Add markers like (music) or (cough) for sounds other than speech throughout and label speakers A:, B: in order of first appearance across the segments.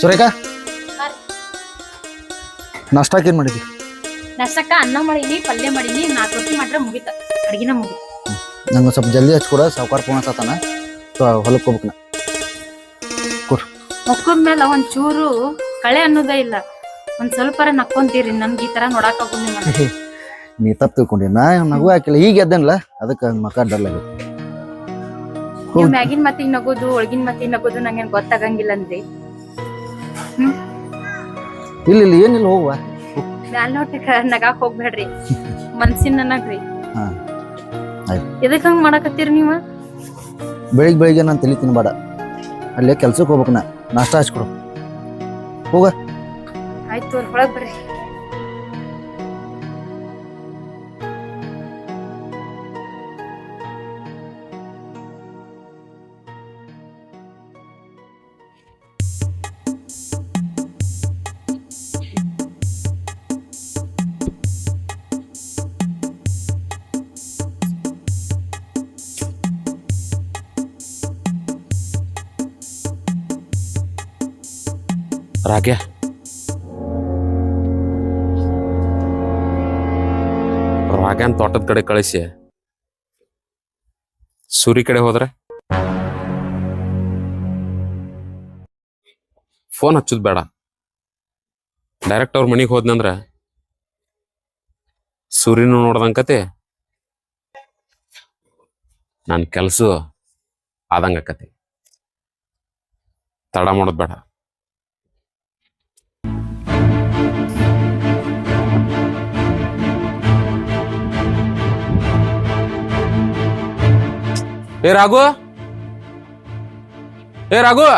A: ಸುರೇಖಾ? ನಾಷ್ಟಾಕ್ ಏನ್ ಮಾಡಿದ್ವಿ
B: ನಾಷ್ಟಕ್ಕ ಅನ್ನ ಮಾಡೀನಿ ಪಲ್ಯ ಮಾಡೀನಿ ನಾಲ್ಕು ರೊಟ್ಟಿ ಮಾಡ್ರೆ ಮುಗಿತ. ಅಡ್ಗಿನ ಮುಗಿತ.
A: ನಂಗೆ ಸ್ವಲ್ಪ ಜಲ್ದಿ ಹಚ್ಕೊಡ ಸಾವುಕಾರ ಪೂರ್ಣ ಸತಾನ. ಹೊಲಕ್ಕೆ ಹೋಗ್ಬೇಕು ನಾ.
B: ಮುಖದ ಒಂದ್ ಚೂರು ಕಳೆ ಅನ್ನೋದೇ ಇಲ್ಲ. ಒಂದ್ ಸ್ವಲ್ಪ ನಕ್ಕೊಂತೀರಿ ನಮ್ಗೆ ಈ ತರ ನೋಡಾಕ ಆಗುದಿಲ್ಲ
A: ನೀ ತಪ್ಪು ತಿಳ್ಕೊಂಡಿ ನಾ ನಗು ಹಾಕಿಲ್ಲ. ಈಗ ಎದ್ದನ್ಲ ಅದಕ್ಕೆ ಮಕ್ಕ ಮಕ ಡಲ್
B: ಮ್ಯಾಗಿನ ಮತ್ತಿಗ್ ನಗೋದು ಒಳಗಿನ ಮತ್ತೆ ನಗೋದು ನಂಗೇನ್ ಗೊತ್ತಾಗಂಗಿಲ್ಲ ಅಂದ್ರಿ
A: ಇಲ್ಲ ಇಲ್ಲ ಏನಿಲ್ಲ ಹೋಗುವ.
B: ಮ್ಯಾಲ್ ನೋಟಕ್ಕ ನಗಾಕ್ ಹೋಗ್ಬೇಡ್ರಿ. ಮನ್ಸಿನ ನಗ್ರಿ
A: ಹಾ, ಆಯ್ತು.
B: ಎದಕ್ ಹಂಗ್ ಮಾಡಕತ್ತೀರಿ ನೀವ?
A: ಬೆಳಿಗ್ಗೆ ಬೆಳಿಗ್ಗೆ ನಾನು ತಲೆ ತಿನ್ಬೇಡ. ಅಲ್ಲೇ ಕೆಲ್ಸಕ್ಕೆ ಹೋಗ್ಬೇಕು ನಾ. ನಾಷ್ಟ ಹಚ್ಕೊಡು. ಹೋಗ.
B: ಆಯ್ತು ಹೊಳಗ್ ಬರ್ರಿ.
C: ರಾಗ್ಯ ರಾಗ್ಯನ್ ತೋಟದ ಕಡೆ ಕಳಿಸಿ. ಸೂರಿ ಕಡೆ ಹೋದ್ರೆ? ಫೋನ್ ಹಚ್ಚುದ್ ಬೇಡ. ಡೈರೆಕ್ಟ್ ಅವ್ರ ಮನಿಗೆ ಹೋದ್ನಂದ್ರ ಸೂರ್ಯನು ನೋಡ್ದಂಗತಿ ನನ್ನ ಕೆಲಸ ಆದಂಗಕತಿ. ತಡ ಮಾಡೋದ್ ಬೇಡ. ಏ ರಾಘು? ಏ ರಾಘು?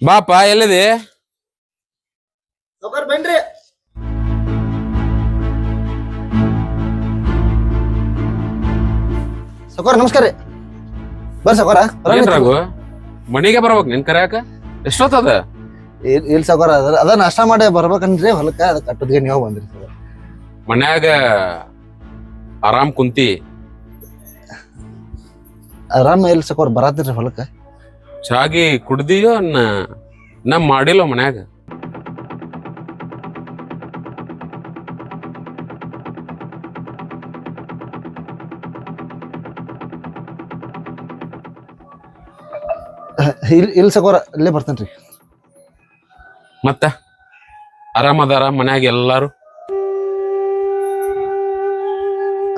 C: ಬಾಪ ಎಲ್ಲಿದೆ?
A: ಬನ್ರಿ. ಸಕೋರ್ ನಮಸ್ಕಾರ ರೀ. ಬರ್ ಸಕೋರ
C: ಏನ್ ರಾಘು? ಮನಿಗೆ ಬರ್ಬೇಕು ನಿನ್ ಕರ್ಯಾಕ? ಎಷ್ಟೊತ್ತದ?
A: ಇಲ್ಲಿ ಸಕೋರ ಅದ ಅದ ನಾಷ್ಟ ಮಾಡಿ ಬರ್ಬೇಕನ್ರಿ ಹೊಲಕ್ಕ ಅದ ಕಟ್ಟದ್ಗೆ ನೀವು ಬಂದ್ರಿ ಸಕೋರ
C: ಮನ್ಯಾಗ ಆರಾಮ್ ಕುಂತಿ.
A: ಆರಾಮ ಎಲ್ಲಿ ಸಕೋರ್ ಬರತ್ತೀರಿ ಹೊಲಕ್ಕ?
C: ಚಾಗಿ ಕುಡ್ದಿಯೋ ನಾ ನಮ್ ಮಾಡಿಲ್ಲ ಮನ್ಯಾಗ?
A: ಇಲ್ಲಿ ಇಲ್ಲಿ ಸಕೋರ ಇಲ್ಲೇ ಬರ್ತೇನ್ರಿ.
C: ಮತ್ತ ಆರಾಮದಾರ ಮನ್ಯಾಗ ಎಲ್ಲಾರು?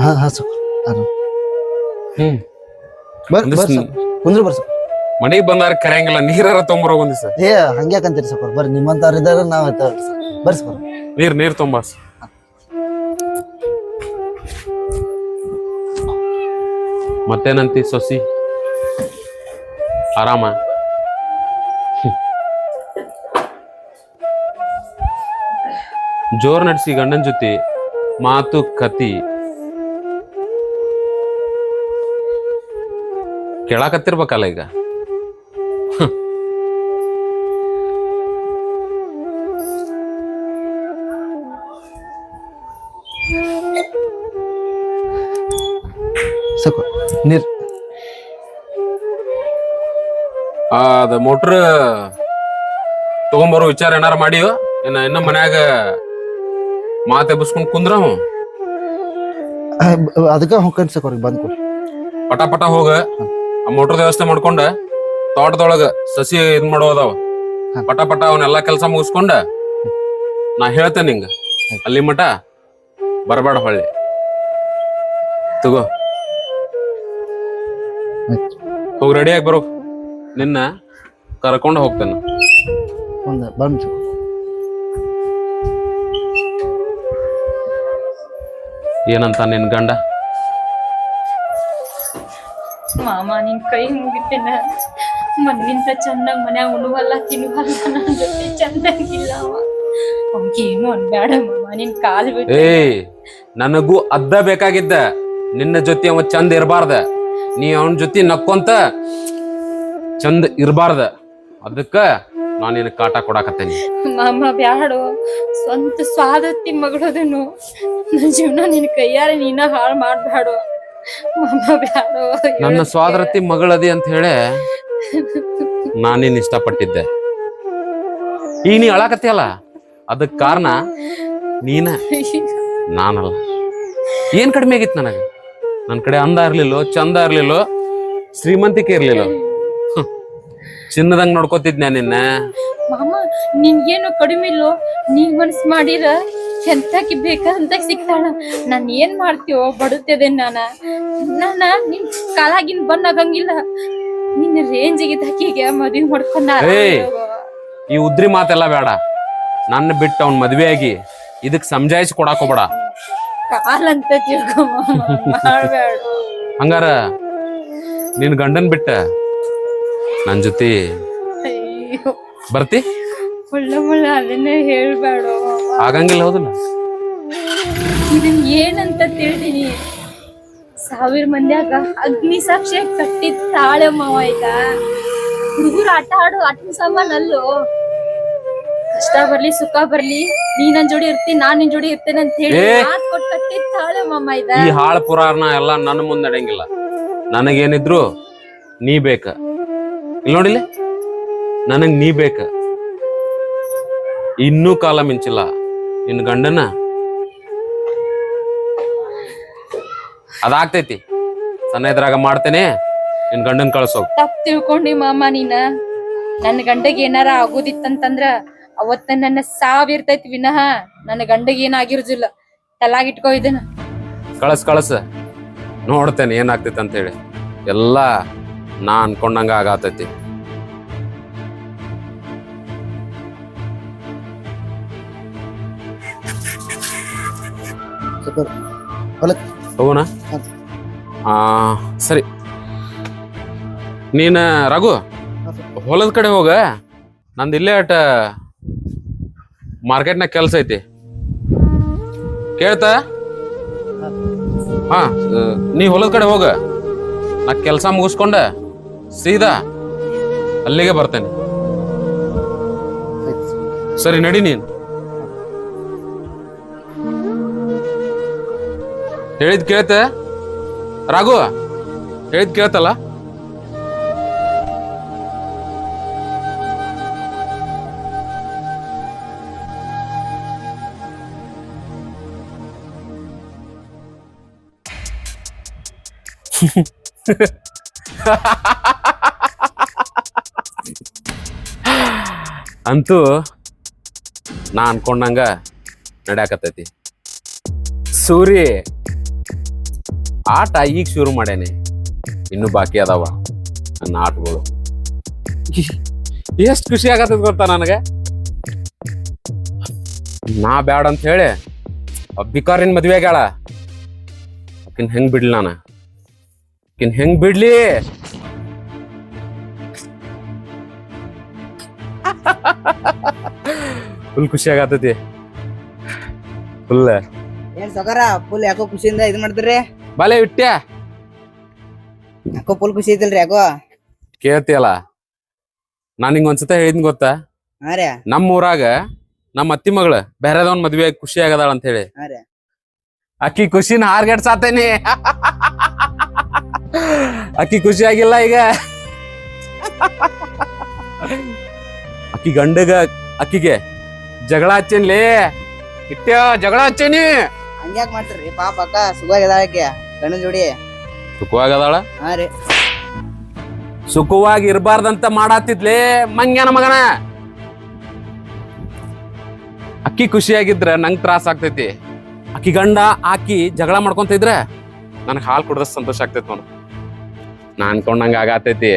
A: ಹಾ ಹಾ ಸಕೋರ್ ಆರಾಮ್.
C: ಹ್ಮ್.
A: ಬರ್
C: ಒಂದಿವ್ಸ
A: ಬರ್ರಿ ಕುಂದ್ರಿ ಸರ್.
C: ಮನಿಗ್ ಬಂದಾರ ಕರೆಯಂಗಿಲ್ಲ ನೀರಾರ ತೊಂಬರ ಒಂದಿವ್ಸ
A: ಏ ಹಂಗ್ಯಾಕಂತೀರಿ ಸರ್ ಬರ್ರಿ ನಿಮ್ಮಂತಾರ ಇದ್ದಾರೆ ನಾವ್ ಸರ್. ಬರ್ರಿ ನೀರು
C: ನೀರ್ ನೀರ್ ತುಂಬಾಸ್ ಮತ್ತೇನಂತಿ ಸೊಸಿ? ಆರಾಮ? ಜೋರ್ ನಡ್ಸಿ ಗಂಡನ ಜೊತೆ ಮಾತು ಕತಿ. ಕೇಳಾಕತ್ತಿರ್ಬೇಕಲ್ಲ ಈಗ.
A: ನೀರ್.
C: ಅದ ಮೋಟ್ರ್ ತಗೊಂಬರೋ ವಿಚಾರ ಏನಾರ ಮಾಡಿಯೋ? ಇನ್ನ ಇನ್ನ ಮನ್ಯಾಗ ಮಾತ್ ಬಸ್ಕೊಂಡು ಕುಂದ್ರ
A: ಅದಕ್ಕೆ ಹೊಕ್ಕಂಡ್ ಸಕೋರ್ ಬಂದ್ ಕೊಡಿ.
C: ಪಟ ಪಟ ಹೋಗ. ಆ ಮೋಟ್ರ್ ವ್ಯವಸ್ಥೆ ಮಾಡ್ಕೊಂಡ. ತೋಟದೊಳಗ ಸಸಿ ಇದ್ ಮಾಡೋದಾವ. ಪಟ ಪಟ ಅವನ್ನೆಲ್ಲಾ ಕೆಲಸ ಮುಗಿಸ್ಕೊಂಡ. ನಾ ಹೇಳ್ತೇನೆ ನಿಂಗ. ಅಲ್ಲಿ ಮಟ ಬರಬೇಡ ಹೊಳ್ಳಿ. ತಗೋ. ಹೋಗಿ ರೆಡಿ ಆಗಿ ಬರೋ. ನಿನ್ನ ಕರ್ಕೊಂಡು ಹೋಗ್ತೇನೆ.
A: ಒಂದು ಬಂದ್
C: ಏನಂತ ನಿನ್ ಗಂಡ?
B: ಮಾಮ ನಿನ್ ಕೈ ಮುಗಿತೇನ ಮನ್ನಿಂತ ಚೆನ್ನಾಗಿ ಮನ್ಯಾಗ ಉಣುವಲ್ಲ ತಿನ್ನುವಲ್ಲ ನನ್ ಜೊತೆ ಚಂದಾಗಿಲ್ಲ ಅವ. ಅನ್ಬೇಡ ಮಾಮ ನಿನ್ ಕಾಲ್ ಬಿಟ್ಟು
C: ಏಯ್ ನನಗೂ ಅದ್ದ ಬೇಕಾಗಿದ್ದ. ನಿನ್ನ ಜೊತೆ ಅವ ಚಂದ ಇರಬಾರ್ದ. ನೀ ಅವನ ಜೊತೆ ನಕ್ಕೊಂತ ಚಂದ ಇರಬಾರ್ದ. ಅದಕ್ಕ ನಾನು ನಿನ್ನ ಕಾಟ ಕೊಡಾಕತ್ತೇನಿ.
B: ಮಾಮ ಬ್ಯಾಡೋ. ಸ್ವಂತ ಸ್ವಾದತ್ತಿ ಮಗಳದನು ನನ್ನ ಜೀವನ ನಿನ್ ಕೈಯಾರೆ ನೀನ ಹಾಳು ಬ್ಯಾಡು
C: ನನ್ನ ಸ್ವಾದರತಿ ಮಗಳದಿ ಅಂತ ಹೇಳಿ ನಾನೇನ್ ಇಷ್ಟಪಟ್ಟಿದ್ದೆ. ಈಗ ನೀ ಅಳಾಕತ್ತಿಯಲ್ಲ? ಅದಕ್ ಕಾರಣ ನೀನ ನಾನಲ್ಲ. ಏನ್ ಕಡಿಮೆ ಆಗಿತ್ತು ನನಗೆ? ನನ್ನ ಕಡೆ ಅಂದ ಇರ್ಲಿಲ್ಲೋ ಚಂದ ಇರ್ಲಿಲ್ಲೋ ಶ್ರೀಮಂತಿಕೆ ಇರ್ಲಿಲ್ಲೋ. ಚಿನ್ನದಂಗ್ ನೋಡ್ಕೋತಿದ್ನ ನಿನ್ನ?
B: ಮಾಮ ನಿನ್ಗೇನು ಕಡಿಮೆ ಇಲ್ಲೋ ನೀ ಮನ್ಸ್ ಮಾಡಿರ ಎಂತಕಿ ಬೇಕಂತ ಸಿಗ್ತಾಳ. ನಾನ್ ಏನ್ ಮಾಡ್ತೀವೋ ಬಡುತ್ತದೆ ನಾನ. ನಾನ ನಿನ್ ಕಾಲಾಗಿನ್ ಬನ್ನಾಗಂಗಿಲ್ಲ ನಿನ್ನ ರೇಂಜಿಗೆ ತಕ್ಕಿಗೆ ಮದ್ವೆ ಮಾಡ್ಕೊಂಡ!
C: ಈ ಉದ್ರಿ ಮಾತೆಲ್ಲ ಬೇಡ. ನನ್ನ ಬಿಟ್ಟು ಅವ್ನ ಮದ್ವೆ ಆಗಿ ಇದಕ್ ಸಮಜಾಯಿಸಿ ಕೊಡಾಕೋಬೇಡ ಹೋಗ್ಬೇಡ.
B: ಕಾಲಂತ ತಿಳ್ಕೊ ಮಾಮ ಮಾಡ್ಬೇಡ.
C: ಹಂಗಾರ ನಿನ್ ಗಂಡನ್ ಬಿಟ್ಟ ನನ್ ಜೊತೆ
B: ಅಯ್ಯೋ.
C: ಬರ್ತಿ?
B: ಮುಳ್ಳ ಮುಳ್ಳ ಅದನ್ನೇ ಹೇಳ್ಬೇಡ
C: ಆಗಂಗಿಲ್ಲ ಹೌದಲ್ಲ?
B: ಇದನ್ ಏನಂತ ತಿಳಿದೀನಿ? ಸಾವಿರ ಮಂದ್ಯಾಗ ಅಗ್ನಿ ಸಾಕ್ಷಿ ಕಟ್ಟಿದ ತಾಳೆ ಮಾವ ಈಗ. ಹುಡುಗರು ಆಟ ಆಡು ಅಟ್ ಸಾಮಾನ್ ಅಲ್ಲೋ. ಕಷ್ಟ ಬರ್ಲಿ ಸುಖ ಬರ್ಲಿ. ನೀ ನನ್ ಜೋಡಿ ಇರ್ತೀನಿ ನಾನ್ ನಿನ್ ಜೋಡಿ ಇರ್ತೇನೆ ಅಂತ ಹೇಳಿ
C: ಏ!
B: ಮಾತ್ ಕೊಟ್ಟು ಕಟ್ಟಿದ್ ತಾಳೆ ಮಾಮ ಇದ
C: ಈ ಹಾಳ ಪುರಾಣ ಎಲ್ಲ ನನ್ನ ಮುಂದೆ ನಡೆಯಂಗಿಲ್ಲ. ನನಗೇನಿದ್ರು ನೀ ಬೇಕ. ಇಲ್ಲಿ ನೋಡಿಲ್ಲ? ನನಗ್ ನೀ ಬೇಕ. ಇನ್ನೂ ಕಾಲ ಮಿಂಚಿಲ್ಲ. ನಿನ್ನ ಗಂಡನ? ಅದಾಗ್ತೈತಿ. ಸಣ್ಣ ಇದ್ರಾಗ ಮಾಡ್ತೇನೆ. ನಿನ್ ಗಂಡನ್ ಕಳ್ಸೋ
B: ತಪ್ಪ ತಿಳ್ಕೊಂಡಿ ಮಾಮ ನೀನ. ನನ್ನ ಗಂಡಗೆ ಏನಾರ ಆಗೋದಿತ್ತಂತಂದ್ರ ಅವತ್ತ ನನ್ನ ಸಾವಿರ್ತೈತಿ ವಿನಃ ನನ್ನ ಗಂಡಗೆ ಏನಾಗಿರುದಿಲ್ಲ. ತಲಾಗಿಟ್ಕೋ ಇದನ್ನ.
C: ಕಳಸ್ ಕಳಸ. ನೋಡ್ತೇನೆ ಏನಾಗ್ತೈತಿ ಅಂತ ಹೇಳಿ ಎಲ್ಲ ನಾ ಅನ್ಕೊಂಡಂಗ ಆಗತೈತಿ. ಹೋಗೋಣ. ಆ ಸರಿ. ನೀನ ರಘು
A: ಹಾ, ಸರ್.
C: ಹೊಲದ ಕಡೆ ಹೋಗ. ನಂದು ಇಲ್ಲೇ ಅಟ ಮಾರ್ಕೆಟ್ನಾಗ ಕೆಲಸ ಐತಿ. ಕೇಳ್ತಾ? ಹಾ. ನೀ ಹೊಲದ ಕಡೆ ಹೋಗ. ನಾ ಕೆಲಸ ಮುಗಿಸ್ಕೊಂಡ ಸೀದಾ ಅಲ್ಲಿಗೆ ಬರ್ತೇನೆ. ಸರಿ ನಡಿ ನೀನು. ಹೇಳಿದ್ ಕೇಳ್ತೆ ರಾಘು ಹೇಳಿದ್ ಕೇಳ್ತಲ್ಲ (laughs) ಅಂತೂ ನಾ ಅನ್ಕೊಂಡಂಗ ನಡ್ಯಾಕತ್ತೈತಿ. ಸೂರಿ ಆಟ ಈಗ ಶುರು ಮಾಡೇನೆ. ಇನ್ನು ಬಾಕಿ ಅದಾವ ನನ್ನ ಆಟಗಳು. ಎಷ್ಟು ಖುಷಿ ಆಗತ್ತದ ಗೊತ್ತಾ ನನಗೆ? ನಾ ಬ್ಯಾಡ ಅಂತ ಹೇಳಿ ಅಬ್ಬಿಕಾರಿನ ಮದ್ವೆ ಆಗ್ಯಾಳ. ಆಕಿನ್ ಹೆಂಗ್ ಬಿಡ್ಲಿ ನಾನು? ಆಕಿನ್ ಹೆಂಗ್ ಬಿಡ್ಲಿ? ಫುಲ್ ಖುಷಿ ಆಗತ್ತೈತಿ. ಫುಲ್.
D: ಏನ್ ಸಗರ ಫುಲ್ ಯಾಕೋ ಖುಷಿಯಿಂದ ಇದ್ ಮಾಡ್ತೀರಿ
C: ಬಾಲೆ ಇಟ್ಟ್ಯಾ
D: ಯಾಕೋ ಫುಲ್ ಖುಷಿ ಐತಿಲ್ರಿ ಯಾಕೋ?
C: ಕೇಳ್ತಿಯಲ್ಲ? ನಾನು ಹಿಂಗ ಒಂದ್ಸತ ಹೇಳಿದ್ನ ಗೊತ್ತಾ?
D: ಹಾ ರೀ.
C: ನಮ್ಮ ಊರಾಗ ನಮ್ಮ ಅತ್ತಿ ಮಗಳ ಬೇರೆದವನ್ ಮದ್ವೆ ಆಗಿ ಖುಷಿ ಆಗದಾಳ ಅಂತ ಹೇಳಿ.
D: ಹಾ ರೀ.
C: ಅಕ್ಕಿ ಖುಷಿನ ಹಾರ್ಗೆಡ್ಸಾತೇನಿ ಅಕ್ಕಿ ಖುಷಿ ಆಗಿಲ್ಲ ಈಗ. ಅಕ್ಕಿ ಗಂಡಗ ಅಕ್ಕಿಗೆ ಜಗಳ ಹಚ್ಚೇನ್ಲೇ? ಇಟ್ಟ ಜಗಳ ಹಚ್ಚೇನಿ?
D: ಹಂಗ್ಯಾಕ್ ಮಾಡ್ತೀರಿ? ಪಾಪ ಅಕ್ಕ ಸುಖವಾಗಿದಾಳಕ್ಕೆ ಗಂಡನ ಜೋಡಿ.
C: ಸುಖವಾಗದಾಳ
D: ಹಾ ರೀ.
C: ಸುಖವಾಗಿ ಇರಬಾರ್ದಂತ ಮಾಡಾತಿದ್ಲೇ ಮಂಗ್ಯಾನ ಮಗನ? ಅಕ್ಕಿ ಖುಷಿಯಾಗಿದ್ರೆ ನಂಗ್ ತ್ರಾಸ ಆಗ್ತೈತಿ. ಅಕ್ಕಿ ಗಂಡ ಆಕಿ ಜಗಳ ಮಾಡ್ಕೊಂತ ಇದ್ರೆ ನನಗೆ ಹಾಲು ಕುಡ್ದ ಸಂತೋಷ ಆಗ್ತೈತಿ ನೋಡು. ನಾ ಅನ್ಕೊಂಡಂಗ ಆಗತೈತಿ.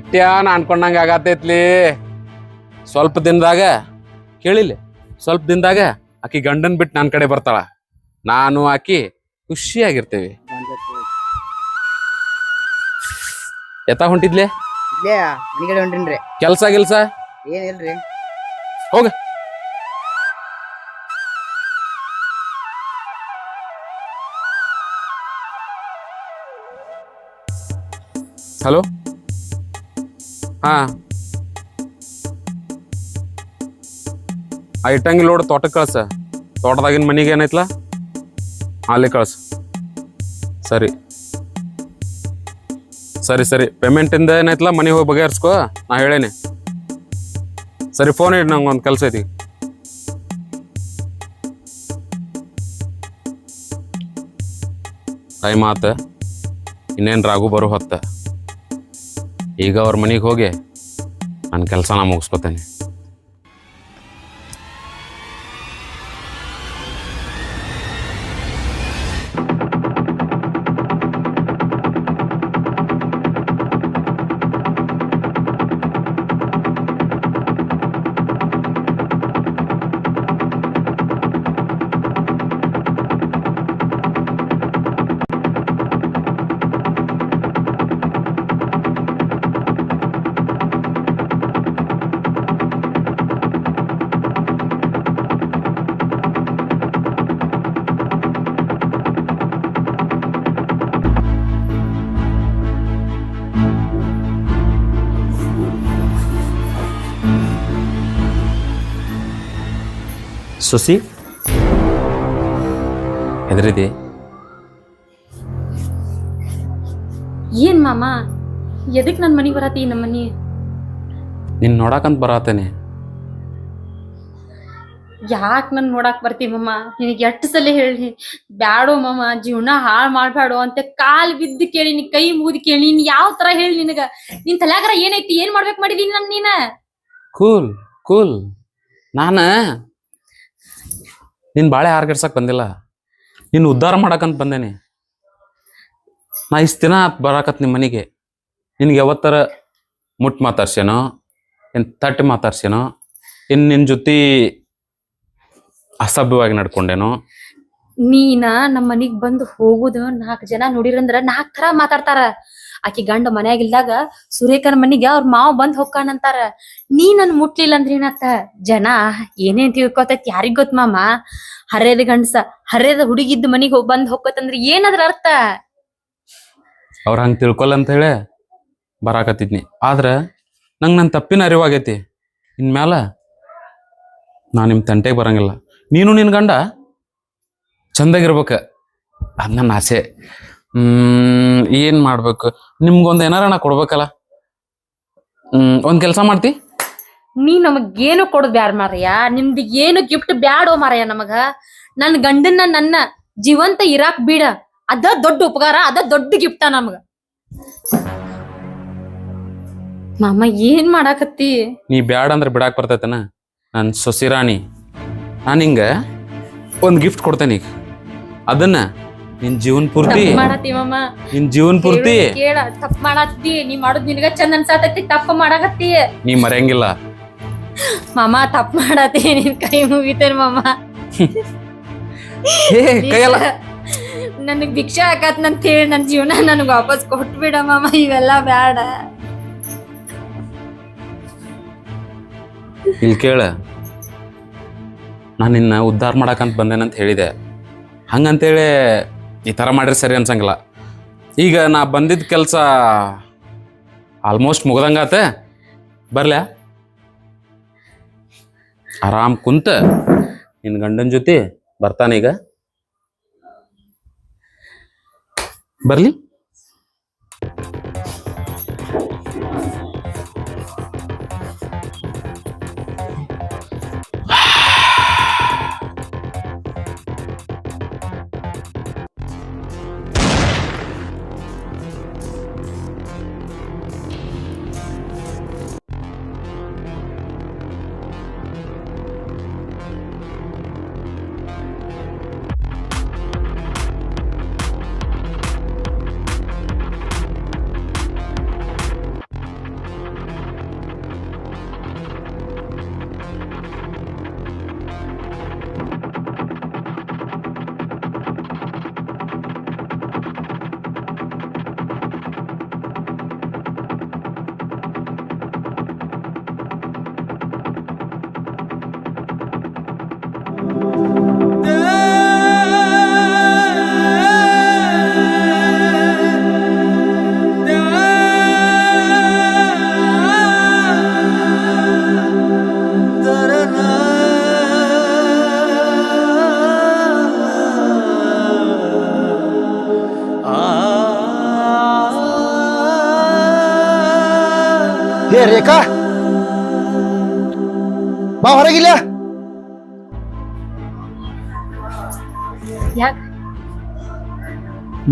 C: ಇಟ್ಟ್ಯಾ ನಾ ಅನ್ಕೊಂಡಂಗೆ ಆಗತೈತ್ಲಿ. ಸ್ವಲ್ಪ ದಿನದಾಗ ಕೇಳಿಲಿ ಸ್ವಲ್ಪ ದಿನದಾಗ ಆಕಿ ಗಂಡನ್ ಬಿಟ್ಟು ನನ್ನ ಕಡೆ ಬರ್ತಾಳ. ನಾನು ಆಕಿ ಖುಷಿಯಾಗಿರ್ತೇವೆ. ಎತ್ತ ಹೊಂಟಿದ್ಲೆ?
D: ಇಲ್ಲೇ ಮನಿಗಡೆ ಹೊಂಟಿನ್ರಿ.
C: ಕೆಲ್ಸ ಗಿಲ್ಸ?
D: ಏನಿಲ್ರಿ
C: ಹೋಗ. ಹಲೋ? ಹಾ. ಆ ಇಟ್ಟಂಗಿ ಲೋಡ್ ತೋಟಕ್ಕೆ ಕಳ್ಸ. ತೋಟದಾಗಿನ ಮನೆಗೆ ಏನೈತ್ಲ ಅಲ್ಲಿ ಕಳ್ಸ. ಸರಿ. ಸರಿ ಸರಿ. ಪೇಮೆಂಟಿಂದ ಏನಾಯ್ತಲ್ಲ, ಮನೆಗೆ ಹೋಗಿ ಬಗೆಹರಿಸ್ಕೋ. ನಾ ಹೇಳೇನಿ. ಸರಿ ಫೋನ್ ಇಡಿ, ನಂಗೆ ಒಂದು ಕೆಲಸ ಐತಿ. ಟೈಮ್ ಆತ ಇನ್ನೇನು ರಾಗು ಬರೋ ಹೊತ್ತ. ಈಗ ಅವ್ರ ಮನೆಗೆ ಹೋಗಿ ನನ್ನ ಕೆಲಸ ನಾ ಮುಗಿಸ್ಕೊತೇನೆ. ಸುಸಿ? ಹೆದರಿದೆ?
B: ಏನ್ ಮಾಮ? ಎದಕ್ ನನ್ ಮನಿಗ್ ಬರತಿ ನಮ್ಮ ಮನಿ
C: ನಿನ್ ನೋಡಾಕಂತ ಬರತ್ತೇನೆ
B: ಯಾಕ್ ನನ್ ನೋಡಾಕ್ ಬರ್ತಿ ಮಮ್ಮ ನಿನಗೆ ಎಷ್ಟು ಸಲ ಹೇಳಿ ಬ್ಯಾಡೋ ಮಮ್ಮ ಜೀವನ ಹಾಳ್ ಮಾಡ್ಬೇಡೋ ಅಂತ ಕಾಲ್ ಬಿದ್ದು ಕೇಳಿ ನೀ ಕೈ ಮುಗಿದು ಕೇಳಿ ನೀನ್ ಯಾವ ತರ ಹೇಳಿ ನಿನಗ? ನಿನ್ ತಲ್ಯಾಗರ ಏನೈತಿ? ಏನ್ ಮಾಡ್ಬೇಕು ಮಾಡಿದೀನಿ ನನ್ ನೀನ?
C: Cool cool. ನಾನು ನಿನ್ ಬಾಳೆ ಹಾರ್ಗಡ್ಸಕ್ ಬಂದಿಲ್ಲ? ನಿನ್ನ ಉದ್ಧಾರ ಮಾಡಕಂತ ಬಂದೇನಿ. ನಾ ಇಷ್ಟು ದಿನ ಬರಾಕತ್ ನಿಮ್ಮ ಮನೆಗೆ. ನಿನ್ಗೆ ಯಾವತ್ತರ ಮುಟ್ ಮಾತಾಡ್ಸೇನೋ ಇನ್ ತಟ್ಟಿ ಮಾತಾಡ್ಸೇನೋ ಇನ್ ನಿನ್ ಜೊತೆ ಅಸಭ್ಯವಾಗಿ ನಡ್ಕೊಂಡೇನೋ.
B: ನೀನ ನಮ್ಮ ಮನಿಗ್ ಬಂದು ಹೋಗುದು ನಾಲ್ಕು ಜನ ನೋಡಿರಂದ್ರ ನಾಲ್ಕು ತರ ಮಾತಾಡ್ತಾರ. ಆಕಿ ಗಂಡ ಮನ್ಯಾಗಿಲ್ದಾಗ ಸುರೇಖನ ಮನಿಗೆ ಅವ್ರ ಮಾವ ಬಂದ್ ಹೊಕ್ಕಾನಂತಾರ. ನೀ ನನ್ ಮುಟ್ಲಿಲ್ಲ ಅಂದ್ರೆ ಏನತ್ತ ಜನ, ಏನೇನ್ ತಿಳ್ಕೊತೈತಿ ಯಾರಿಗ್ ಗೊತ್ತ ಮಾಮ? ಹರೇದ ಗಂಡಸ ಹರೇದ ಹುಡುಗಿದ್ ಮನಿಗ್ ಬಂದ್ ಹೊಕ್ಕತ್ತಂದ್ರ ಏನದ್ರ ಅರ್ಥ?
C: ಅವ್ರ ಹಂಗ್ ತಿಳ್ಕೊಲ್ಲ ಅಂತ ಹೇಳಿ ಬರಾಕತ್ತಿದ್ನಿ. ಆದ್ರ ನಂಗ್ ನನ್ನ ತಪ್ಪಿನ ಅರಿವಾಗೈತಿ. ಇನ್ಮ್ಯಾಲ ನಾ ನಿಮ್ಮ ತಂಟೆಗೆ ಬರಂಗಿಲ್ಲ. ನೀನು ನಿನ್ ಗಂಡ? ಚಂದಾಗಿರ್ಬೇಕ. ಅದ್ ನನ್ನ ಆಸೆ. ಹ್ಮ್ ಏನ್ ಮಾಡ್ಬೇಕು? ನಿಮ್ಗೊಂದ್ ಏನಾರ ನಾ ಕೊಡ್ಬೇಕಲ್ಲ? ಹ್ಮ್ ಒಂದ್ ಕೆಲಸ ಮಾಡ್ತಿ?
B: ನೀ ನಮಗ್ ಏನು ಕೊಡೋದ್ ಬ್ಯಾಡ ಮಾರಯ್ಯ? ನಿಮ್ದು ಏನು ಗಿಫ್ಟ್ ಬ್ಯಾಡೋ ಮಾರಯ್ಯ ನಮಗ? ನನ್ ಗಂಡನ್ನ ನನ್ನ ಜೀವಂತ ಇರಾಕ್ ಬಿಡ. ಅದ ದೊಡ್ಡ ಉಪಕಾರ ಅದ ದೊಡ್ಡ ಗಿಫ್ಟ ನಮಗ. ಮಾಮ ಏನ್ ಮಾಡಾಕತ್ತಿ?
C: ನೀ ಬ್ಯಾಡ ಅಂದ್ರೆ ಬಿಡಾಕ್ ಬರ್ತೈತನ? ನನ್ನ ಸೊಸಿರಾಣಿ. ನಾನು ಒಂದ್ ಒಂದು ಗಿಫ್ಟ್ ಕೊಡ್ತೇನೆ ಈಗ. ಅದನ್ನ ನಿನ್ ಜೀವನ್ ಪೂರ್ತಿ
B: ತಪ್ಪ ಮಾಡತ್ತಿ ಮಾಮ.
C: ನಿನ್ ಜೀವನ್ ಪೂರ್ತಿ
B: ಕೇಳು, ತಪ್ಪ ಮಾಡತ್ತಿ. ನೀ ಮಾಡೋದ್ ನಿನಗ ಚಂದ ಅನ್ಸಾತೈತಿ ತಪ್ಪ ಮಾಡಾಕತ್ತಿ.
C: ನೀ ಮರೆಯಂಗಿಲ್ಲ.
B: ಮಾಮ ತಪ್ಪ ಮಾಡತ್ತಿ. ನಿನ್ ಕೈ ಮುಗಿತೇನೆ ಮಾಮ.
C: ಏ ಕೈಯಲ್ಲ
B: ನನಗ್ ಭಿಕ್ಷೆ ಹಾಕತ್ ನಂತ ಹೇಳಿ ನನ್ ಜೀವನ ನನಗ್ ವಾಪಸ್ ಕೊಟ್ಬಿಡ ಮಾಮ. ಇವೆಲ್ಲ ಬ್ಯಾಡ.
C: ಇಲ್ಲಿ ಕೇಳ. ನಾನು ನಿನ್ನ ಉದ್ಧಾರ ಮಾಡಕಂತ ಬಂದೇನಂತ ಹೇಳಿದೆ. ಹಂಗಂತೇಳಿ ಈ ಥರ ಮಾಡಿರಿ ಸರಿ ಅನ್ಸಂಗಿಲ್ಲ. ಈಗ ನಾ ಬಂದಿದ್ದ ಕೆಲಸ ಆಲ್ಮೋಸ್ಟ್ ಮುಗ್ದಂಗಾತೆ ಬರಲ್ಯಾ ಆರಾಮ್ ಕುಂತ ನಿನ್ನ ಗಂಡನ ಜೊತೆ ಬರ್ತಾನೀಗ ಬರ್ಲಿ?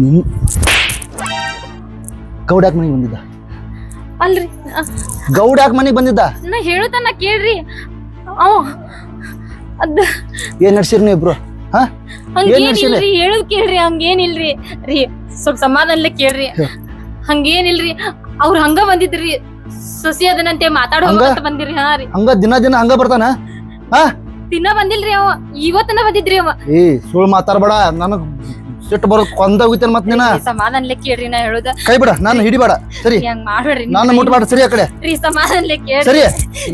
A: ನಿನ್? ಗೌಡ ಯಾಕೆ ಮನೆಗೆ ಬಂದಿದ್ದ?
B: ಅಲ್ರಿ. ಆ,
A: ಗೌಡ ಯಾಕೆ ಮನೆಗೆ ಬಂದಿದ್ದ?
B: ನಾ ಹೇಳುದನ್ನ ಕೇಳ್ರಿ. ಅವ ಅದ್
A: ಏನ್ ನಡ್ಸಿರ್ ನೀವು ಇಬ್ರು? ಹಾ?
B: ಹಂಗೇನಿಲ್ರಿ ಹೇಳುದ್ ಕೇಳ್ರಿ ಹಂಗೇನಿಲ್ರಿ. ರೀ ಸ್ವಲ್ಪ ಸಮಾಧಾನಲೆ ಕೇಳ್ರಿ. ಹಂಗೇನಿಲ್ರಿ ಅವ್ರ ಹಂಗ ಬಂದಿದ್ರಿ. ಸಸಿ ಅದನಂತೆ ಮಾತಾಡೋ
A: ಹಂಗ?
B: ಅಂತ ಬಂದಿರಿ ಹಾ ರೀ.
A: ಹಂಗ ದಿನ ದಿನ ಹಂಗ ಬರ್ತಾನ? ಹಾ?
B: ದಿನ ಬಂದಿಲ್ರಿ ಅವ ಇವತ್ತನ ಬಂದಿದ್ರಿ ಅವ.
A: ಏ ಸುಳ್ಳು ಮಾತಾಡ್ಬೇಡ ನನಗ್ ಸಿಟ್ಟು ಬರೋದು ಕೊಂದ ಹೋಗಿತ್ತೇನೆ ಮತ್ತೆ ನೀನ?
B: ಲೆಕ್ಕ ಕೇಳ್ರಿ ನಾ ಹೇಳುದ.
A: ಕೈ ಬಿಡ ನಾನು ಹಿಡಿಬೇಡ ಸರಿ?
B: ಹಂಗ ಮಾಡ್ಬೇಡ್ರಿ
A: ನಾನು ಮುಟ್ಬೇಡ ಸರಿ ಆ ಕಡೆ?
B: ರೀ ಸಮಾಧಾನಲೆ ಕೇಳ್ರಿ
A: ಸರಿ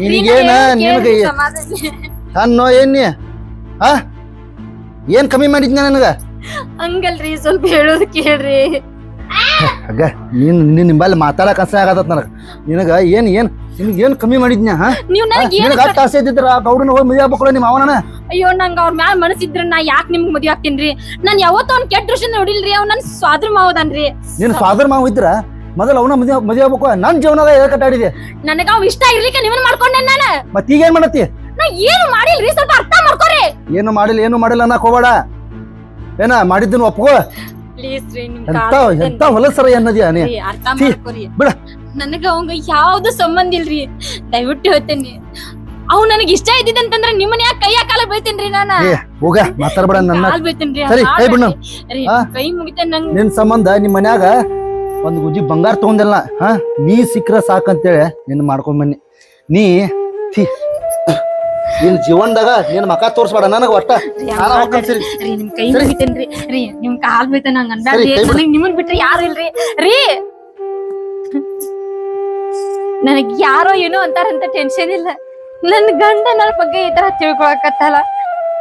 A: ನಿನಗೇನ ನಿನಗ
B: ಸಮಾಧಾನ
A: ಅನ್ನೋ ಏನ್ ನೀ? ಹಾ ಏನ್ ಕಮ್ಮಿ ಮಾಡಿದ್ನ ನನಗ?
B: ಹಂಗಲ್ರಿ ಸ್ವಲ್ಪ ಹೇಳೋದು ಕೇಳ್ರಿ.
A: ಹಂಗ ನೀನ್ ನೀನ್ ನಿಂಬಲ್ಲಿ ಮಾತಾಡಕ್ ಆಸೆ ಆಗತ್ತ ನನಗ. ನಿನಗ ಏನ್ ಏನ್ ನಿನ್ಗ ಏನ್ ಕಮ್ಮಿ ಮಾಡಿದ್ನ ಹಾ?
B: ನೀವ್ ನನಗ್ ಏನ್
A: ನಿನಗ ಅಷ್ಟ ಆಸೆ ಇದ್ದಿದ್ರ ಗೌಡನ ಹೋಗಿ ಮದುವೆ ಆಗ್ಬೇಕು ನಿಮ್ಮ ಅವನ
B: ಅಯ್ಯೋ ನಂಗ ಅವ್ರ ಮ್ಯಾಲ ಮನಸ್ಸಿದ್ರ ನಾ ಯಾಕೆ ನಿಮ್ಗ್ ಮದ್ವೆ ಆಗ್ತೀನ್ರಿ? ನಾನ್ ಯಾವತ್ತೂ ಅವ್ನ ಕೆಟ್ಟ ದೃಶ್ಯ ನೋಡಿಲ್ರಿ ಅವ್ ನನ್ ಸ್ವಾದ್ರ ಮಾವದನ್ರಿ
A: ನಿನ್ ಫಾದರ್ ಮಾವ ಇದ್ರ ಮೊದಲ ಅವನ ಮದುವೆ ಮದುವೆ ಆಗ್ಬೇಕು ನನ್ ಜೀವನದ ಕಟ್ಟಾಡಿದೆ
B: ನನಗ ಅವ್ ಇಷ್ಟ ಇರ್ಲಿಕ್ಕೆ ನಿಮನ್ ಮಾಡ್ಕೊಂಡೆ ನಾನು?
A: ಮತ್ ಈಗ ಏನ್ ಮಾಡತ್ತಿ?
B: ನಾ ಏನು ಮಾಡಿಲ್ರಿ ಸ್ವಲ್ಪ ಅರ್ಥ ಮಾಡ್ಕೊರಿ.
A: ಏನು ಮಾಡಿಲ್ಲ ಏನು ಮಾಡಿಲ್ಲ ಅನ್ನಕ್ ಹೋಗ್ಬೇಡ. ಏನ ಮಾಡಿದ್ದನ್ನು ಒಪ್ಕೋ.
B: ಪ್ಲೀಸ್ ರೀ ನಿಮ್
A: ಎಂತ. ಎಂತ ಹೊಲಸರ ಅನ್ನದ್ಯಾ ನೀ?
B: ಅರ್ಥ ಮಾಡ್ಕೊರಿ.
A: ಬಿಡ.
B: ನನಗ ಅವಂಗ ಯಾವ್ದು ಸಂಬಂಧ ಇಲ್ರಿ. ದಯವಿಟ್ಟು ಹೇಳ್ತೇನೆ. ಅವ್ ನನಗ್ ಇಷ್ಟ ಇದ್ದಿದ್ದಂತಂದ್ರೆ ನಿಮ್ಮನ್ ಯಾಕೆ ಕೈಯ ಕಾಲ ಬೈತೇನ್ರಿ ನಾನ?
A: ಏ ಹೋಗ ಮಾತಾಡ್ಬೇಡ ನನ್ನ.
B: ಕಾಲ್ ಬೈತೇನ್ರಿ
A: ಸರಿ, ಕೈ ಬಿಡು.
B: ರೀ
A: ಆ?
B: ಕೈ ಮುಗಿತೇನ್ ನಂಗ್
A: ನಿನ್ ಸಂಬಂಧ ನಿಮ್ ಮನ್ಯಾಗ ಒಂದ್ ಗುಜ್ಜಿ ಬಂಗಾರ ತಗೊಂಡಿಲ್ಲ. ಹಾ ನೀ ಸಿಕ್ಕ್ರ ಸಾಕಂತೇಳಿ ನಿನ್ ಮಾಡ್ಕೊಂಡ್ ಬನ್ನಿ. ನೀ ಥಿ ನಿನ್ ಜೀವನದಾಗ ನಿನ್ ಮಕ ತೋರ್ಸ್ಬೇಡ ನನಗ ಒಟ್ಟ. ನಾನ
B: ಹಂಗ್
A: ಹೋಗ್ತೇನ್ ಸರಿ.
B: ರೀ ನಿಮ್ ಕೈ ಮುಗಿತೇನ್ರಿ ರೀ ನಿಮ್ ಕಾಲ್ ಬೈತೇನ್ ಹಂಗ ಅನ್ಬ್ಯಾಡ್ರಿ
A: ಸರಿ, ಕೈ ಬಿಡು.
B: ನನಗ್ ನಿಮ್ಮನ್ ಬಿಟ್ರೆ ಯಾರು ಇಲ್ರಿ? ರೀ! ನನಗ್ ಯಾರೋ ಏನೋ ಅಂತಾರಂತ ಟೆನ್ಷನ್ ಇಲ್ಲ. ನನ್ ಗಂಡ ನನ್ನ ಬಗ್ಗೆ ಈ ತರ ತಿಳ್ಕೊಳಕತ್ತಲ್ಲ.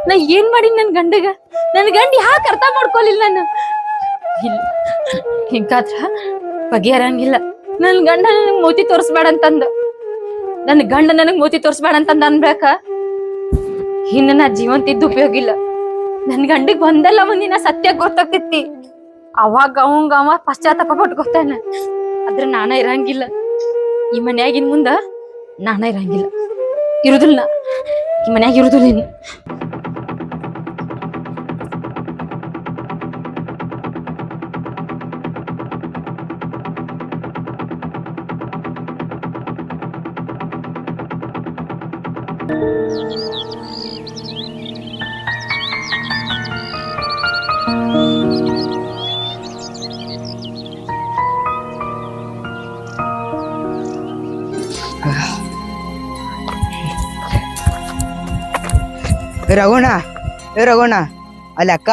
B: ನಾ ಏನ್ ಮಾಡಿ ನನ್ ಗಂಡಗ? ನನ್ ಗಂಡ ಯಾಕೆ ಅರ್ಥ ಮಾಡ್ಕೊಲಿಲ್ಲ ನಾನು? ಇಲ್ಲ ಹಿಂಗಾದ್ರ ಬಗೆಹರಂಗಿಲ್ಲ. ನನ್ ಗಂಡ ನನಗ್ ಮೋತಿ ತೋರಿಸ್ಬೇಡ ಅಂತಂದ ನನ್ ಗಂಡ ನನಗ್ ಮೋತಿ ತೋರಿಸ್ಬೇಡ ಅಂತಂದ ಅನ್ಬೇಕ? ಇನ್ನು ನಾ ಜೀವಂತ ಇದ್ದು ಉಪಯೋಗ ಇಲ್ಲ. ನನ್ ಗಂಡಿಗೆ ಬಂದಲ್ಲ ಒಂದಿನ ಸತ್ಯ ಗೊತ್ತಾಗ್ತೈತಿ. ಅವಾಗ ಅವಂಗ ಅವ ಪಶ್ಚಾತ್ತಾಪ ಪಟ್ಕೋತಾನ ಆದ್ರೆ ನಾನ ಇರಂಗಿಲ್ಲ. ಈ ಮನ್ಯಾಗಿನ್ ಮುಂದ ನಾನ ಇರಂಗಿಲ್ಲ. ಇರುದಿಲ್ಲ ಈ ಮನ್ಯಾಗ ಇರುದಿಲ್ಲ
D: ಏ ರಘುಣ ಅಲ್ಲಿ ಅಕ್ಕ.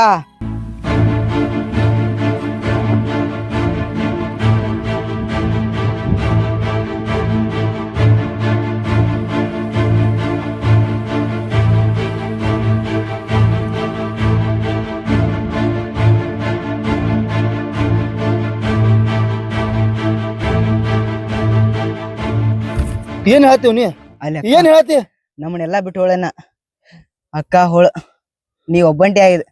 A: ಏನ್ ಹೇಳ್ತೀವ್ ನೀ
D: ಅಲ್ಲಿ
A: ಏನ್ ಹೇಳ್ತಿ?
D: ನಮ್ಮನ್ನೆಲ್ಲ ಬಿಟ್ಟು ಹೋಳೇನ ಅಕ್ಕ ಹೋಳ. ನೀ ಒಬ್ಬಂಟಿ ಆಗಿದೆ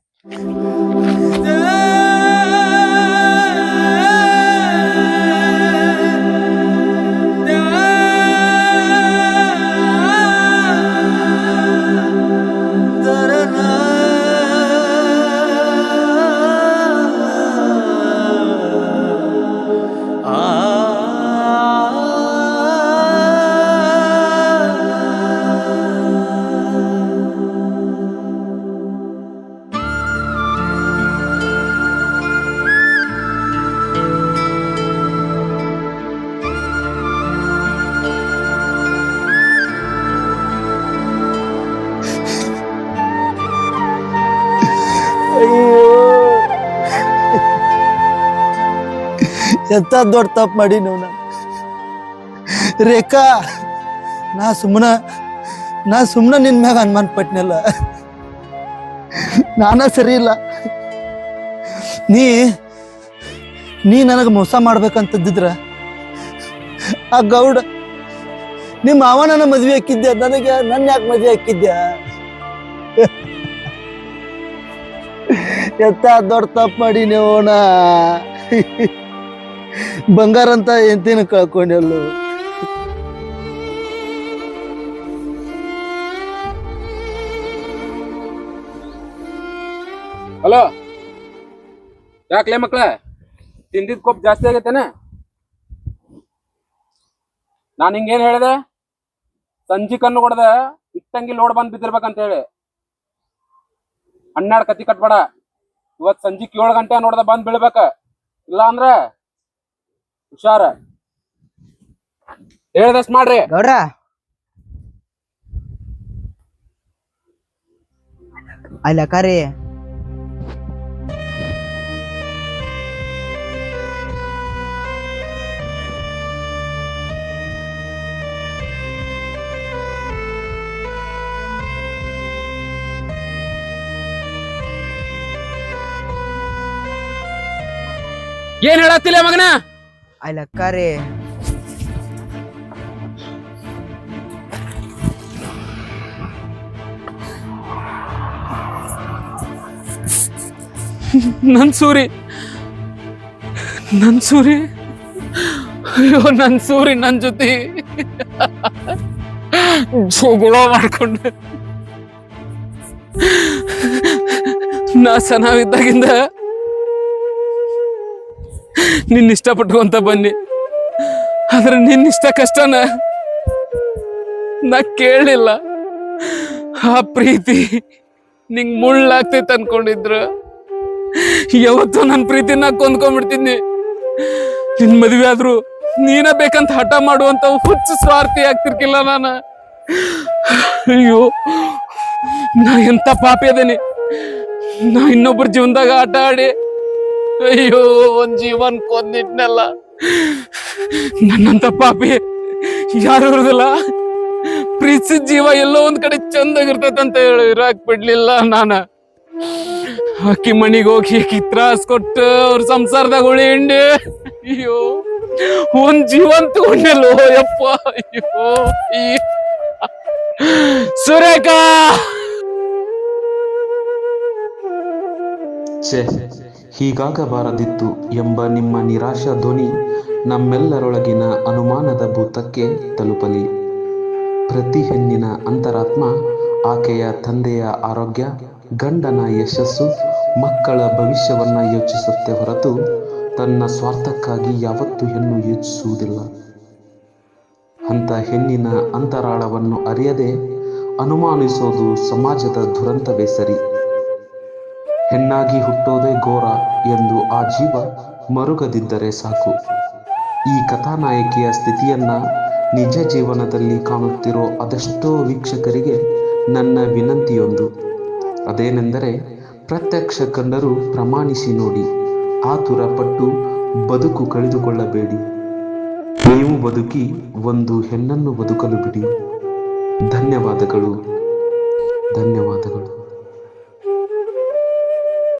A: ಎಂತ ದೊಡ್ಡ ತಪ್ಪು ಮಾಡಿ ನೀವು ರೇಖಾ, ನಾ ಸುಮ್ಮನ ನಾ ಸುಮ್ಮನ ನಿನ್ ಮ್ಯಾಗ ಅನುಮಾನ ಪಟ್ನಲ್ಲ ನಾನ ಸರಿ ಇಲ್ಲ. ನೀ ನೀ ನನಗೆ ಮೋಸ ಮಾಡ್ಬೇಕಂತದ್ದಿದ್ರ, ಆ ಗೌಡ ನಿಮ್ಮ ಮಾವ ನನ್ನ ಮದ್ವೆ ಹಾಕಿದ್ದೆ ನನಗೆ ನನ್ನ ಯಾಕೆ ಮದ್ವೆ ಹಾಕಿದ್ಯಾ? ಎಂತ ದೊಡ್ಡ ತಪ್ಪು ಮಾಡಿ ನೀವು ಬಂಗಾರ ಅಂತ ಎಂತಿನ ಕಳ್ಕೊಂಡೆಲ್ಲ.
C: ಹಲೋ? ಯಾಕಲೇ ಮಕ್ಳ? ತಿಂದಿದ್ ಕೊಪ್ಪ ಜಾಸ್ತಿ ಆಗೈತೇನ? ನಾನು ಹಿಂಗೇನ್ ಹೇಳ್ದೆ? ಸಂಜಿ ಕಣ್ಣು ಹೊಡೆದ ಇಟ್ಟಂಗಿ ಲೋಡ್ ಬಂದ್ ಬಿದ್ದಿರ್ಬೇಕಂತ ಹೇಳಿ. ಹನ್ನೆರಡು ಕತಿ ಕಟ್ಬೇಡ. ಇವತ್ ಸಂಜಿಕ್ ಏಳು ಗಂಟೆ ನೋಡ್ದ ಬಂದ್ ಬೀಳ್ಬೇಕ. ಇಲ್ಲ ಅಂದ್ರ ಹುಷಾರ. ಹೇಳ್ದಷ್ಟು ಮಾಡ್ರಿ.
D: ಗೌಡ್ರ. ಅಲ್ಲ ಕರಿ. ರೀ
C: ಏನ್ ಹೇಳತ್ತಿಲ್ಲ ಮಗನ?
D: ಅಲ್ಲಿ la care.
C: ನನ್ ಸೂರಿ ನನ್ ಸೂರಿ ಅಯ್ಯೋ ನನ್ ನನ್ ಜೊತೆ. ಜೋಗುಳ ಮಾಡ್ಕೊಂಡೆ. ನಾ ಚೆನ್ನಾಗಿದ್ದಾಗಿಂದ ನಿನ್ನ ಇಷ್ಟಪಟ್ಕೊಂತ ಬನ್ನಿ. ಆದ್ರೆ ನಿನ್ನ ಇಷ್ಟ ಕಷ್ಟನ ನಾ ಕೇಳಲಿಲ್ಲ ಆ ಪ್ರೀತಿ ನಿಂಗ್ ಮುಳ್ಳಾಗ್ತೈತೆ ಅನ್ಕೊಂಡಿದ್ರು. ಯಾವತ್ತೂ ನನ್ನ ಪ್ರೀತಿನ ಕೊಂದ್ಕೊಂಡ್ಬಿಡ್ತೀನಿ. ನಿನ್ ಮದ್ವೆ ಆದ್ರು ನೀನ ಬೇಕಂತ ಹಠ ಮಾಡುವಂತ ಹುಚ್ಚು ಸ್ವಾರ್ಥಿ ಆಗ್ತಿರ್ಕಿಲ್ಲ ನಾನು. ಅಯ್ಯೋ, ನಾ ಎಂತ ಪಾಪಿ ಅದೇನಿ. ನಾ ಇನ್ನೊಬ್ಬರ ಜೀವನದಾಗ ಆಟ ಆಡಿ ಅಯ್ಯೋ, ಒಂದ್ ಜೀವನ್ ಕೊಂದಿಟ್ನಲ್ಲ ನನ್ನಂತ ಪಾಪಿ ಯಾರು ಇರುದಿಲ್ಲ. ಪ್ರೀತಿಸಿದ ಜೀವ ಎಲ್ಲೋ ಒಂದ್ ಕಡೆ ಚಂದಾಗಿರ್ತೈತಂತ ಹೇಳಿ ಇರಾಕ್ ಬಿಡ್ಲಿಲ್ಲ ನಾನ. ಅಕ್ಕಿ ಮಣಿಗೆ ಹೋಗಿ ಅಕ್ಕಿ ತ್ರಾಸ್ ಕೊಟ್ಟು ಅವ್ರ ಸಂಸಾರದಾಗ ಉಳಿ ಹಿಂಡಿ. ಅಯ್ಯೋ, ಒಂದ್ ಜೀವನ್ ತಗೊಂಡಲ್ಲೋ, ಯಪ್ಪ, ಅಯ್ಯೋ ಸುರೇಖಾ.
E: ಹೀಗಾಗಬಾರದಿತ್ತು ಎಂಬ ನಿಮ್ಮ ನಿರಾಶಾ ಧ್ವನಿ ನಮ್ಮೆಲ್ಲರೊಳಗಿನ ಅನುಮಾನದ ಭೂತಕ್ಕೆ ತಲುಪಲಿ. ಪ್ರತಿ ಹೆಣ್ಣಿನ ಅಂತರಾತ್ಮ, ಆಕೆಯ ತಂದೆಯ ಆರೋಗ್ಯ, ಗಂಡನ ಯಶಸ್ಸು, ಮಕ್ಕಳ ಭವಿಷ್ಯವನ್ನು ಯೋಚಿಸುತ್ತೆ ಹೊರತು ತನ್ನ ಸ್ವಾರ್ಥಕ್ಕಾಗಿ ಯಾವತ್ತೂ ಹೆಣ್ಣು ಯೋಚಿಸುವುದಿಲ್ಲ. ಅಂಥ ಹೆಣ್ಣಿನ ಅಂತರಾಳವನ್ನು ಅರಿಯದೆ ಅನುಮಾನಿಸೋದು ಸಮಾಜದ ದುರಂತವೇ ಸರಿ. ಹೆಣ್ಣಾಗಿ ಹುಟ್ಟೋದೇ ಘೋರ ಎಂದು ಆ ಜೀವ ಮರುಗದಿದ್ದರೆ ಸಾಕು. ಈ ಕಥಾನಾಯಕಿಯ ಸ್ಥಿತಿಯನ್ನ ನಿಜ ಜೀವನದಲ್ಲಿ ಕಾಣುತ್ತಿರೋ ಅದೆಷ್ಟೋ ವೀಕ್ಷಕರಿಗೆ ನನ್ನ ವಿನಂತಿಯೊಂದು. ಅದೇನೆಂದರೆ, ಪ್ರತ್ಯಕ್ಷ ಕಂಡರು ಪ್ರಮಾಣಿಸಿ ನೋಡಿ, ಆತುರ ಪಟ್ಟು ಬದುಕು ಕಳೆದುಕೊಳ್ಳಬೇಡಿ. ನೀವು ಬದುಕಿ ಒಂದು ಹೆಣ್ಣನ್ನು ಬದುಕಲು ಬಿಡಿ. ಧನ್ಯವಾದಗಳು. ಧನ್ಯವಾದಗಳು.